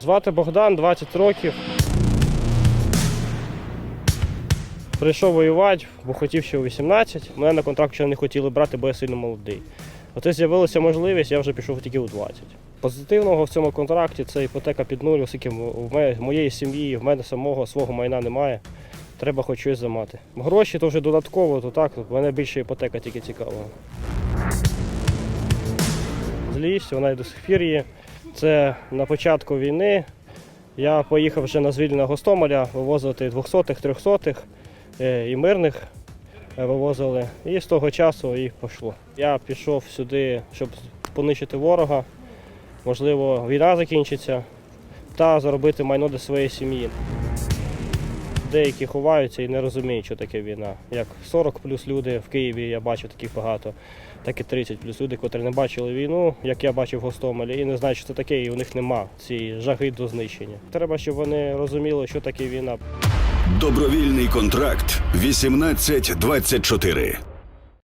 Звати Богдан, 20 років. Прийшов воювати, бо хотів ще у 18. Мене на контракт ще не хотіли брати, бо я сильно молодий. Оце з'явилася можливість, я вже пішов тільки у 20. Позитивного в цьому контракті це іпотека під нуль, оскільки в моєї сім'ї, в мене самого свого майна немає. Треба хоч щось замати. Гроші то вже додатково, то так, мене більше іпотека тільки цікавила. Злість, вона і до сих пір є. Це на початку війни. Я поїхав вже на звільнення Гостомеля вивозити 200-х, 300-х е, і мирних е, вивозили. І з того часу і пішло. Я пішов сюди, щоб понищити ворога. Можливо, війна закінчиться та заробити майно для своєї сім'ї. Деякі ховаються і не розуміють, що таке війна. Як 40 плюс люди в Києві, я бачу таких багато, так і 30 плюс люди, котрі не бачили війну, як я бачив в Гостомелі, і не знають, що це таке, і у них нема цієї жаги до знищення. Треба, щоб вони розуміли, що таке війна. Добровільний контракт 1824.